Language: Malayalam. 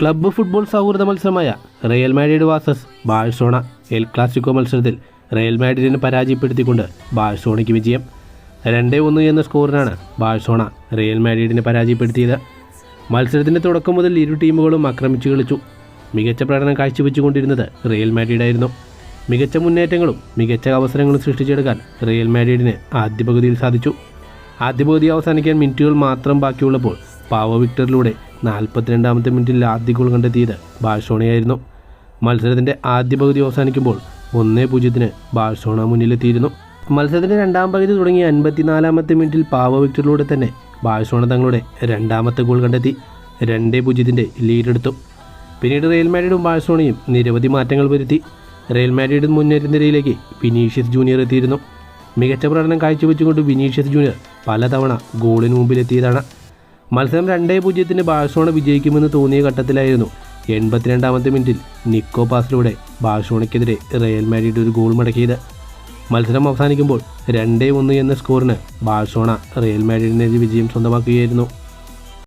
ക്ലബ്ബ് ഫുട്ബോൾ സൗഹൃദ മത്സരമായ Real Madrid versus Barcelona El Clasico മത്സരത്തിൽ റയൽ മാഡ്രിഡിനെ പരാജയപ്പെടുത്തിക്കൊണ്ട് ബാഴ്സോണയ്ക്ക് വിജയം. രണ്ട് ഒന്ന് എന്ന സ്കോറിനാണ് ബാഴ്സോണ റയൽ മാഡ്രിഡിനെ പരാജയപ്പെടുത്തിയത്. മത്സരത്തിന്റെ തുടക്കം മുതൽ ഇരു ടീമുകളും ആക്രമിച്ചു കളിച്ചു. മികച്ച പ്രകടനം കാഴ്ചവെച്ചുകൊണ്ടിരുന്നത് റയൽ മാഡ്രിഡായിരുന്നു. മികച്ച മുന്നേറ്റങ്ങളും മികച്ച അവസരങ്ങളും സൃഷ്ടിച്ചെടുക്കാൻ റയൽ മാഡ്രിഡിന് ആദ്യ പകുതിയിൽ സാധിച്ചു. ആദ്യ പകുതി അവസാനിക്കാൻ മിനിറ്റുകൾ മാത്രം ബാക്കിയുള്ളപ്പോൾ പാവോ വിക്ടറിലൂടെ നാൽപ്പത്തിരണ്ടാമത്തെ മിനിറ്റിൽ ആദ്യ ഗോൾ കണ്ടെത്തിയത് ബാഴ്സോണയായിരുന്നു. മത്സരത്തിന്റെ ആദ്യ പകുതി അവസാനിക്കുമ്പോൾ ഒന്നേ പൂജ്യത്തിന് ബാഴ്സോണ മുന്നിലെത്തിയിരുന്നു. മത്സരത്തിന്റെ രണ്ടാം പകുതി തുടങ്ങി അൻപത്തിനാലാമത്തെ മിനിറ്റിൽ പാവ വിക്ടറിലൂടെ തന്നെ ബാഴ്സോണ തങ്ങളുടെ രണ്ടാമത്തെ ഗോൾ കണ്ടെത്തി രണ്ടേ പൂജ്യത്തിന്റെ ലീഡെടുത്തു പിന്നീട് റയൽ മാഡ്രിഡും ബാഴ്സോണയും നിരവധി മാറ്റങ്ങൾ വരുത്തി. റയൽ മാഡ്രിഡ് മുന്നേറ്റ നിരയിലേക്ക് വിനീഷ്യസ് ജൂനിയർ എത്തിയിരുന്നു. മികച്ച പ്രകടനം കാഴ്ചവെച്ചുകൊണ്ട് വിനീഷ്യസ് ജൂനിയർ പലതവണ ഗോളിന് മുമ്പിലെത്തിയതാണ്. മത്സരം രണ്ടേ പൂജ്യത്തിന് ബാഴ്സോണ വിജയിക്കുമെന്ന് തോന്നിയ ഘട്ടത്തിലായിരുന്നു എൺപത്തിരണ്ടാമത്തെ മിനിറ്റിൽ നിക്കോ പാസിലൂടെ ബാഴ്സോണയ്ക്കെതിരെ റയൽ മാഡ്രിഡ് ഒരു ഗോൾ മടക്കിയത്. മത്സരം അവസാനിക്കുമ്പോൾ രണ്ടേ ഒന്ന് എന്ന സ്കോറിന് ബാഴ്സോണ റയൽ മാഡ്രിഡിനെതിരെ വിജയം സ്വന്തമാക്കുകയായിരുന്നു.